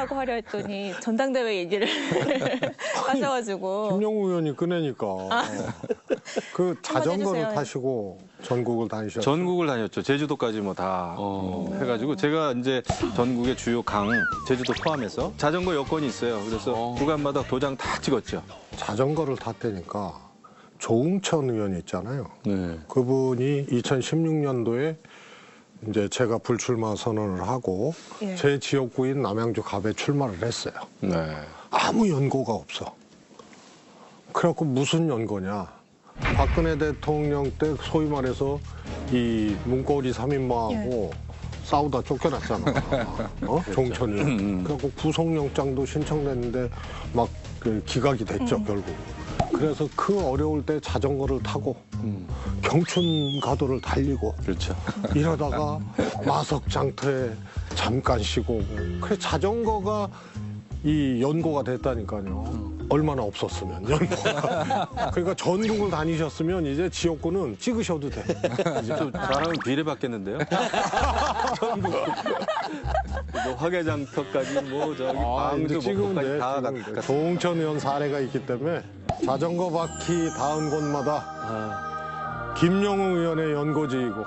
꺼내달라고 하려 했더니 전당대회 얘기를 하셔가지고 김영우 의원이 꺼내니까 그 자전거를 해주세요. 타시고 전국을 다니셨죠. 전국을 다녔죠. 제주도까지 뭐다 해가지고 제가 이제 전국의 주요 강, 제주도 포함해서 자전거 여권이 있어요. 그래서 구간마다 도장 다 찍었죠. 자전거를 탔다니까 조응천 의원 있잖아요. 네. 그분이 2016년도에 이제 제가 불출마 선언을 하고 예. 제 지역구인 남양주 갑에 출마를 했어요. 네. 아무 연고가 없어. 그래갖고 무슨 연고냐. 박근혜 대통령 때 소위 말해서 이 문고리 3인방하고 싸우다 쫓겨났잖아. 어? 종천이. 그래갖고 구속영장도 신청됐는데 막 그 기각이 됐죠, 결국. 그래서 그 어려울 때 자전거를 타고 경춘 가도를 달리고 그렇죠. 이러다가 마석장터에 잠깐 쉬고. 그래 자전거가 이 연고가 됐다니까요. 얼마나 없었으면 연고가. 그러니까 전국을 다니셨으면 이제 지역구는 찍으셔도 돼. 이제 좀 잘하면 비례 받겠는데요. 전국. 뭐 화개장터까지 뭐 저기 아, 방주 목포까지 돼. 다 찍으면 돼. 갔- 조홍천 의원 사례가 있기 때문에 자전거 바퀴 닿은 곳마다 아, 김영우 의원의 연고지이고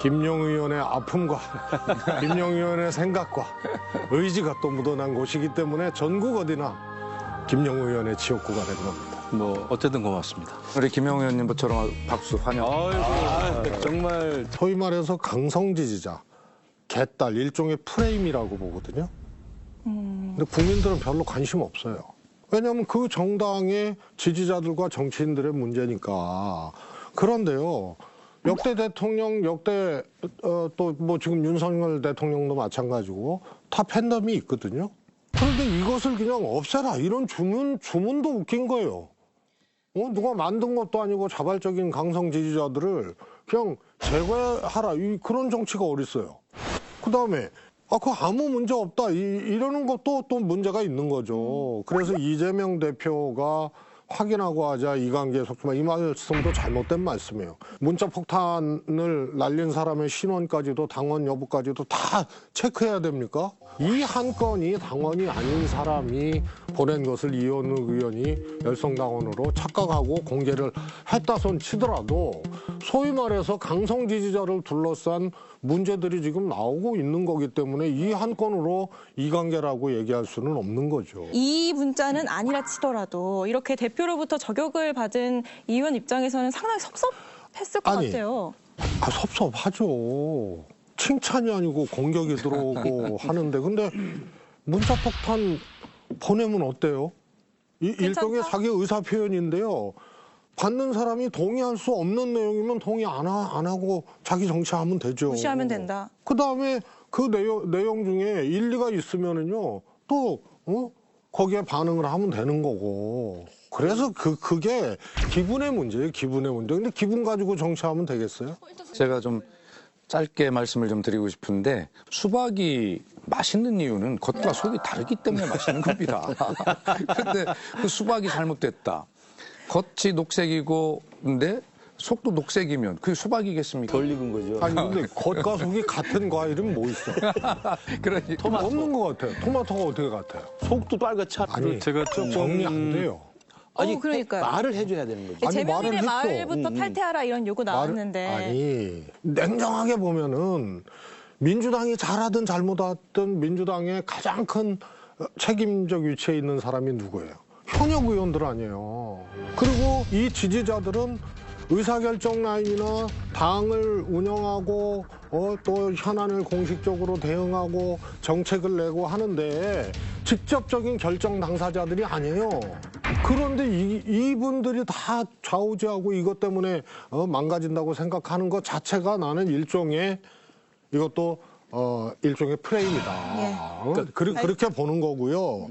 김영우 의원의 아픔과 김영우 의원의 생각과 의지가 또 묻어난 곳이기 때문에 전국 어디나 김영우 의원의 지역구가 된 겁니다. 뭐 어쨌든 고맙습니다. 우리 김영우 의원님처럼 박수 환영. 아이고 정말 소위 말해서 강성 지지자, 개딸 일종의 프레임이라고 보거든요. 근데 국민들은 별로 관심 없어요. 왜냐하면 그 정당의 지지자들과 정치인들의 문제니까. 그런데요, 역대 대통령, 역대 어, 또뭐 지금 윤석열 대통령도 마찬가지고 다 팬덤이 있거든요. 그런데 이것을 그냥 없애라 이런 주문 주문도 웃긴 거예요. 어, 누가 만든 것도 아니고 자발적인 강성 지지자들을 그냥 제거하라 이 그런 정치가 어딨어요. 그 다음에 아, 그 아무 문제 없다 이, 이러는 것도 또 문제가 있는 거죠. 그래서 이재명 대표가 확인하고 하자 이 관계 속지만 이 말씀도 잘못된 말씀이에요. 문자 폭탄을 날린 사람의 신원까지도 당원 여부까지도 다 체크해야 됩니까? 이 한 건이 당원이 아닌 사람이 보낸 것을 이현우 의원이 열성당원으로 착각하고 공개를 했다 손 치더라도 소위 말해서 강성 지지자를 둘러싼 문제들이 지금 나오고 있는 거기 때문에 이 한 건으로 이관계라고 얘기할 수는 없는 거죠. 이 문자는 아니라 치더라도 이렇게 대표로부터 저격을 받은 이 의원 입장에서는 상당히 섭섭했을 것 아니. 같아요. 아, 섭섭하죠. 칭찬이 아니고 공격이 들어오고 하는데 근데 문자 폭탄 보내면 어때요? 이 일종의 자기 의사 표현인데요. 받는 사람이 동의할 수 없는 내용이면 동의 안, 하, 안 하고 자기 정치하면 되죠. 무시하면 된다. 그 다음에 그 내용, 내용 중에 일리가 있으면은요, 또, 어? 거기에 반응을 하면 되는 거고. 그래서 그, 그게 기분의 문제예요, 기분의 문제. 근데 기분 가지고 정치하면 되겠어요? 제가 좀 짧게 말씀을 좀 드리고 싶은데 수박이 맛있는 이유는 겉과 속이 다르기 때문에 맛있는 겁니다. 그런데 그 수박이 잘못됐다. 겉이 녹색이고 근데 속도 녹색이면 그게 수박이겠습니까? 덜 익은 거죠. 아니, 근데 겉과 속이 같은 과일은 뭐 있어? 그러니 없는 것 같아요. 토마토가 어떻게 같아요? 속도 빨갛지 않아. 아니, 제가 조금 정리 안 돼요. 아니, 어, 그러니까요. 말을 해줘야 되는 거지. 아니, 말을 재명일의 했죠. 마을부터 탈퇴하라 이런 요구 나왔는데 말을- 아니 냉정하게 보면은 민주당이 잘하든 잘못하든 민주당의 가장 큰 어, 책임적 위치에 있는 사람이 누구예요? 현역 의원들 아니에요. 그리고 이 지지자들은 의사결정 라인이나 당을 운영하고 어, 또 현안을 공식적으로 대응하고 정책을 내고 하는데 직접적인 결정 당사자들이 아니에요. 그런데 이, 이분들이 다 좌우지하고 이것 때문에 어, 망가진다고 생각하는 것 자체가 나는 일종의 이것도 어, 일종의 프레임이다. 예. 어? 그, 그렇게 보는 거고요.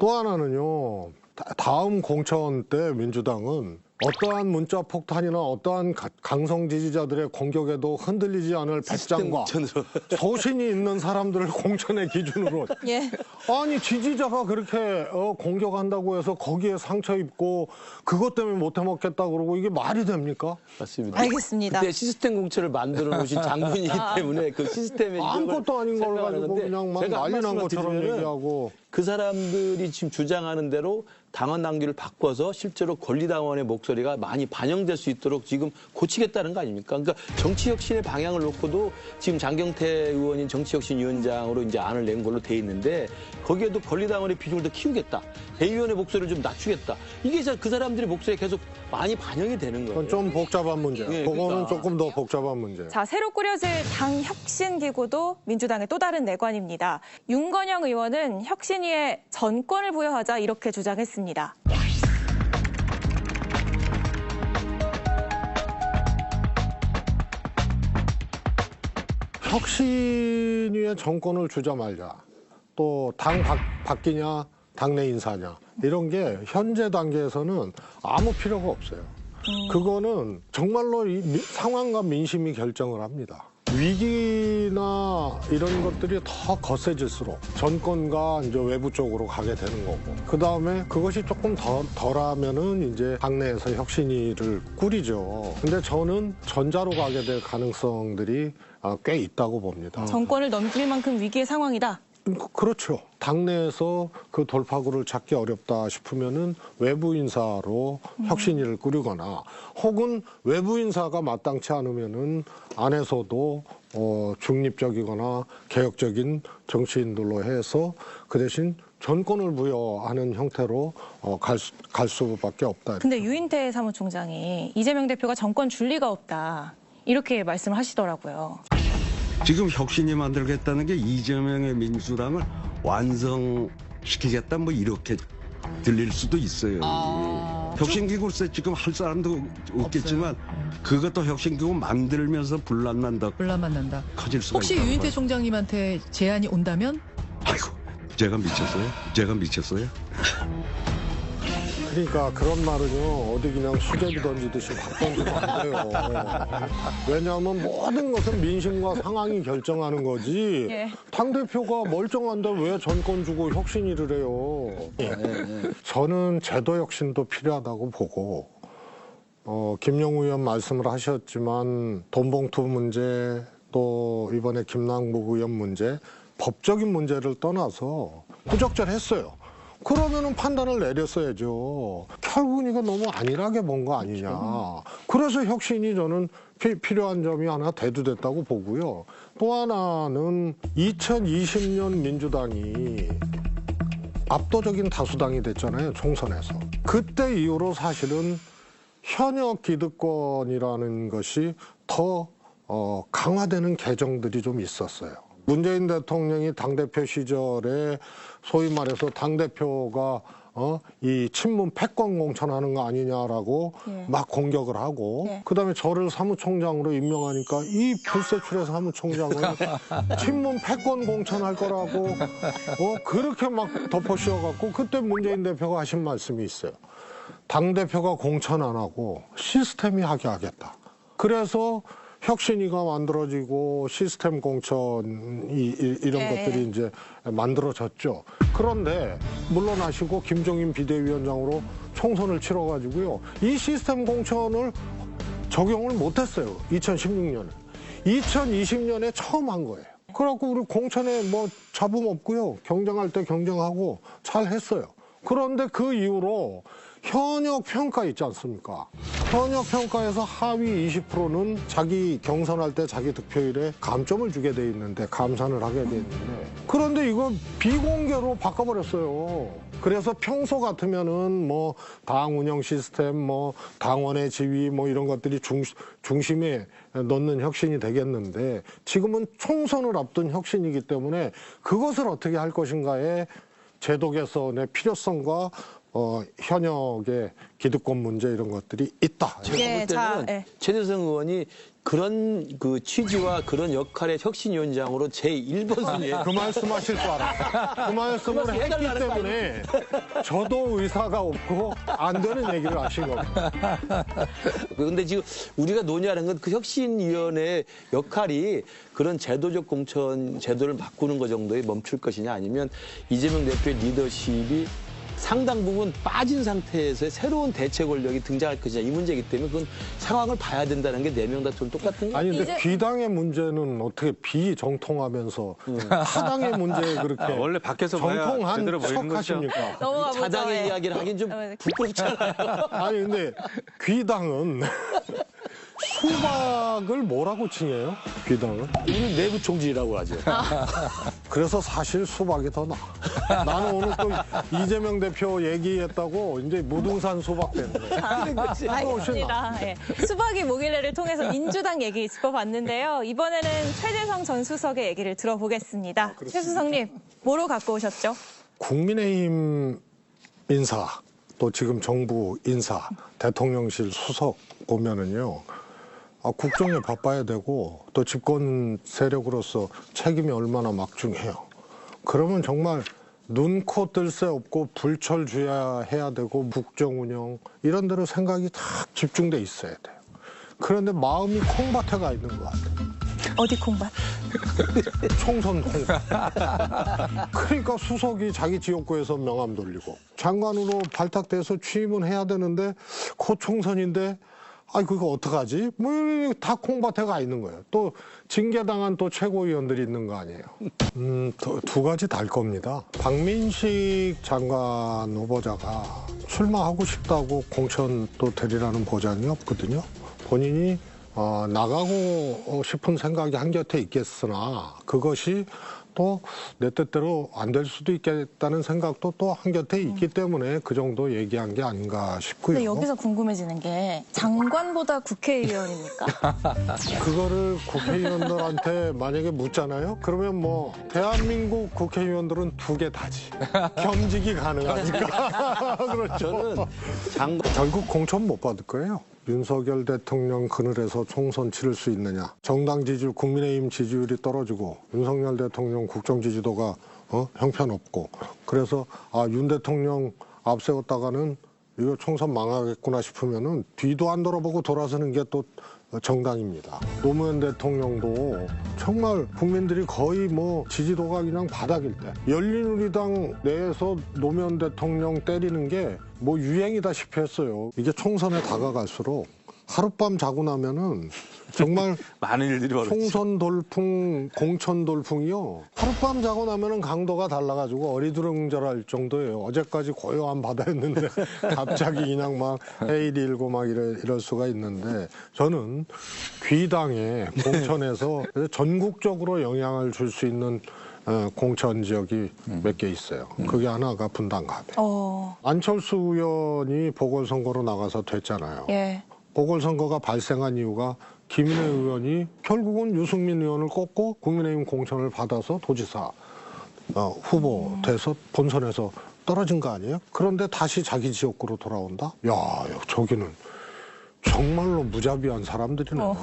또 하나는요. 다- 다음 공천 때 민주당은 어떠한 문자 폭탄이나 어떠한 가- 강성 지지자들의 공격에도 흔들리지 않을 공천으로. 소신이 있는 사람들을 공천의 기준으로 예. 아니 지지자가 그렇게 어, 공격한다고 해서 거기에 상처 입고 그것 때문에 못해 먹겠다 그러고 이게 말이 됩니까? 맞습니다. 알겠습니다. 그때 시스템 공천을 만들어 놓으신 장군이기 때문에 그 시스템의 아무것도 아닌 걸 가지고 그냥 막 난리 난 것처럼 얘기하고 그 사람들이 지금 주장하는 대로 당원 당규를 바꿔서 실제로 권리당원의 목소리가 많이 반영될 수 있도록 지금 고치겠다는 거 아닙니까? 그러니까 정치혁신의 방향을 놓고도 지금 장경태 의원이 정치혁신위원장으로 이제 안을 낸 걸로 돼 있는데 거기에도 권리당원의 비중을 더 키우겠다. 대의원의 목소리를 좀 낮추겠다. 이게 이제 그 사람들의 목소리가 계속 많이 반영이 되는 거예요. 그건 좀 복잡한 문제. 예, 그거는 그러니까. 조금 더 복잡한 문제. 자, 새로 꾸려질 당 혁신 기구도 민주당의 또 다른 내관입니다. 윤건영 의원은 혁신위에 전권을 부여하자 이렇게 주장했습니다. 혁신위의 정권을 주자 말자. 또 당 바뀌냐, 당내 인사냐. 이런 게 현재 단계에서는 아무 필요가 없어요. 그거는 정말로 이 미- 상황과 민심이 결정을 합니다. 위기나 이런 것들이 더 거세질수록 정권과 이제 외부 쪽으로 가게 되는 거고 그 다음에 그것이 조금 더 덜하면은 이제 당내에서 혁신위를 꾸리죠. 근데 저는 전자로 가게 될 가능성들이 아, 꽤 있다고 봅니다. 정권을 넘길 만큼 위기의 상황이다. 그- 그렇죠. 당내에서 그 돌파구를 찾기 어렵다 싶으면은 외부 인사로 혁신위를 꾸리거나 혹은 외부 인사가 마땅치 않으면은 안에서도 어, 중립적이거나 개혁적인 정치인들로 해서 그 대신 전권을 부여하는 형태로 어, 갈, 수, 갈 수밖에 없다. 근데 유인태 사무총장이 이재명 대표가 정권 줄 리가 없다. 이렇게 말씀을 하시더라고요. 지금 혁신이 만들겠다는 게 이재명의 민주당을 완성시키겠다 뭐 이렇게 들릴 수도 있어요. 혁신기구세 지금 할 사람도 없겠지만 그것도 혁신기구 만들면서 분란 난다 불만 난다. 커질 수가 혹시 유인태 거죠. 총장님한테 제안이 온다면 아이고 제가 미쳤어요? 제가 미쳤어요? 그러니까 그런 말은요 어디 그냥 수제비 던지듯이 확 던지면 안 돼요. 왜냐하면 모든 것은 민심과 상황이 결정하는 거지. 예. 당 대표가 멀쩡한데 왜 전권 주고 혁신일을 해요? 저는 제도 혁신도 필요하다고 보고 어, 김영우 의원 말씀을 하셨지만 돈봉투 문제 또 이번에 김남국 의원 문제 법적인 문제를 떠나서 부적절했어요. 그러면은 판단을 내렸어야죠. 결국은 이거 너무 안일하게 본 거 아니냐. 그래서 혁신이 저는 피- 필요한 점이 하나 대두됐다고 보고요. 또 하나는 2020년 민주당이 압도적인 다수당이 됐잖아요, 총선에서. 그때 이후로 사실은 현역 기득권이라는 것이 더 어, 강화되는 개정들이 좀 있었어요. 문재인 대통령이 당대표 시절에 소위 말해서 당대표가 어, 이 친문 패권 공천하는 거 아니냐라고 예. 막 공격을 하고 예. 그다음에 저를 사무총장으로 임명하니까 이 불세출의 사무총장은 친문 패권 공천할 거라고 어 그렇게 막 덮어씌워 갖고 그때 문재인 대표가 하신 말씀이 있어요. 당 대표가 공천 안 하고 시스템이 하게 하겠다. 그래서 혁신위가 만들어지고 시스템 공천 이 이- 이런 네. 것들이 이제 만들어졌죠. 그런데 물러나시고 김종인 비대위원장으로 총선을 치러가지고요. 이 시스템 공천을 적용을 못했어요. 2016년에. 2020년에 처음 한 거예요. 그래갖고 우리 공천에 뭐 잡음 없고요. 경쟁할 때 경쟁하고 잘 했어요. 그런데 그 이후로 현역 평가 있지 않습니까? 현역 평가에서 하위 20%는 자기 경선할 때 자기 득표율에 감점을 주게 돼 있는데 감산을 하게 돼 있는데 그런데 이거 비공개로 바꿔버렸어요. 그래서 평소 같으면은 뭐 당 운영 시스템, 뭐 당원의 지위, 뭐 이런 것들이 중, 중심에 넣는 혁신이 되겠는데 지금은 총선을 앞둔 혁신이기 때문에 그것을 어떻게 할 것인가에 제도 개선의 필요성과 어, 현역의 기득권 문제 이런 것들이 있다. 제가 예, 볼 때는 자, 예. 최재성 의원이 그런 그 취지와 그런 역할의 혁신위원장으로 제 1번 순위에 그 말씀하실 줄 알았어요. 그 말씀을 말씀 했기 때문에 저도 의사가 없고 안 되는 얘기를 하신 겁니다. 근데 지금 우리가 논의하는 건 그 혁신위원회의 역할이 그런 제도적 공천 제도를 바꾸는 것 정도에 멈출 것이냐 아니면 이재명 대표의 리더십이 상당 부분 빠진 상태에서 새로운 대체 권력이 등장할 것이냐 이 문제이기 때문에 그건 상황을 봐야 된다는 게 네 명다 똑같은 거예요. 아니 근데 이제- 귀당의 문제는 어떻게 비정통하면서 타당의 문제에 그렇게 아, 원래 밖에서 정통한 제대로 보이는 거죠. 척하십니까? 자당의 예. 이야기를 하긴 좀 어, 부끄럽잖아요. 아니 근데 귀당은 수박을 뭐라고 칭해요? 귀당은? 우리 내부 총질이라고 하죠. 그래서 사실 수박이 더 나아. 나는 오늘 또 이재명 대표 얘기했다고 이제 무등산 수박 때문에. 알겠습니다. 예. 수박이 뭐길래를 통해서 민주당 얘기 짚어봤는데요. 이번에는 최재성 전 수석의 얘기를 들어보겠습니다. 최 수석님, 뭐로 갖고 오셨죠? 국민의힘 인사 또 지금 정부 인사 대통령실 수석 보면은요 아, 국정에 바빠야 되고 또 집권 세력으로서 책임이 얼마나 막중해요. 그러면 정말 눈코 뜰 새 없고 불철주야 해야 되고 국정 운영 이런 데로 생각이 다 집중돼 있어야 돼요. 그런데 마음이 콩밭에 가 있는 것 같아요. 어디 콩밭? 총선 콩밭. 그러니까 수석이 자기 지역구에서 명함 돌리고 장관으로 발탁돼서 취임은 해야 되는데 코 총선인데 아 그거 어떡하지? 뭐 다 콩밭에 가 있는 거예요. 또 징계당한 또 최고위원들이 있는 거 아니에요. 음, 두, 두 가지 달 겁니다. 박민식 장관 후보자가 출마하고 싶다고 공천 또 되리라는 보장이 없거든요. 본인이 어, 나가고 싶은 생각이 한 곁에 있겠으나 그것이 또 내 뜻대로 안 될 수도 있겠다는 생각도 또 한 곁에 있기 때문에 그 정도 얘기한 게 아닌가 싶고요. 근데 여기서 궁금해지는 게 장관보다 국회의원입니까? 그거를 국회의원들한테 만약에 묻잖아요. 그러면 뭐 대한민국 국회의원들은 두 개 다지. 겸직이 가능하니까. 그렇죠. 저는 장관 결국 공천 못 받을 거예요. 윤석열 대통령 그늘에서 총선 치를 수 있느냐. 정당 지지율, 국민의힘 지지율이 떨어지고 윤석열 대통령 국정 지지도가 어? 형편없고 그래서 아, 윤 대통령 앞세웠다가는 이거 총선 망하겠구나 싶으면은 뒤도 안 돌아보고 돌아서는 게 또 정당입니다. 노무현 대통령도 정말 국민들이 거의 뭐 지지도가 그냥 바닥일 때 열린우리당 내에서 노무현 대통령 때리는 게 뭐 유행이다시피 했어요. 이게 총선에 다가갈수록 하룻밤 자고 나면은 정말 많은 일들이 벌어지죠. 총선 돌풍, 공천 돌풍이요. 하룻밤 자고 나면은 강도가 달라가지고 어리둥절할 정도예요. 어제까지 고요한 바다였는데 갑자기 그냥 막 해일이 일고 막 이럴, 이럴 수가 있는데 저는 귀당의 공천에서 전국적으로 영향을 줄 수 있는 어, 공천 지역이 몇개 있어요. 그게 하나가 분당갑에. 어, 안철수 의원이 보궐선거로 나가서 됐잖아요. 예. 보궐선거가 발생한 이유가 김인혜 의원이 결국은 유승민 의원을 꺾고 국민의힘 공천을 받아서 도지사 어, 후보 돼서 본선에서 떨어진 거 아니에요? 그런데 다시 자기 지역구로 돌아온다? 야, 저기는 정말로 무자비한 사람들이네. 어.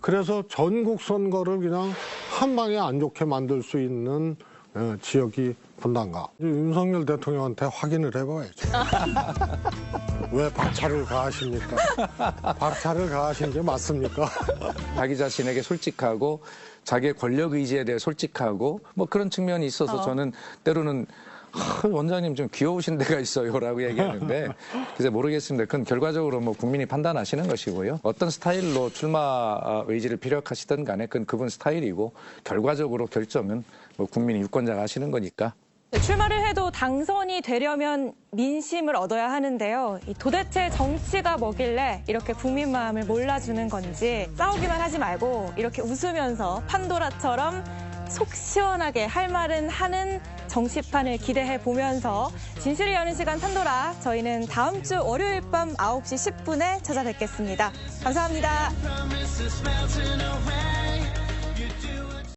그래서 전국 선거를 그냥 한 방에 안 좋게 만들 수 있는 어, 지역이 분당가. 윤석열 대통령한테 확인을 해봐야죠. 왜 박차를 가하십니까? 박차를 가하신 게 맞습니까? 자기 자신에게 솔직하고 자기의 권력 의지에 대해 솔직하고 뭐 그런 측면이 있어서 저는 때로는 아, 원장님 좀 귀여우신 데가 있어요라고 얘기하는데 글쎄 모르겠습니다. 그건 결과적으로 뭐 국민이 판단하시는 것이고요. 어떤 스타일로 출마 의지를 피력하시든 간에 그건 그분 스타일이고 결과적으로 결정은 뭐 국민이 유권자가 하시는 거니까 네, 출마를 해도 당선이 되려면 민심을 얻어야 하는데요. 이 도대체 정치가 뭐길래 이렇게 국민 마음을 몰라주는 건지 싸우기만 하지 말고 이렇게 웃으면서 판도라처럼 속 시원하게 할 말은 하는 정치판을 기대해 보면서 진실을 여는 시간 판도라 저희는 다음 주 월요일 밤 9시 10분에 찾아뵙겠습니다. 감사합니다.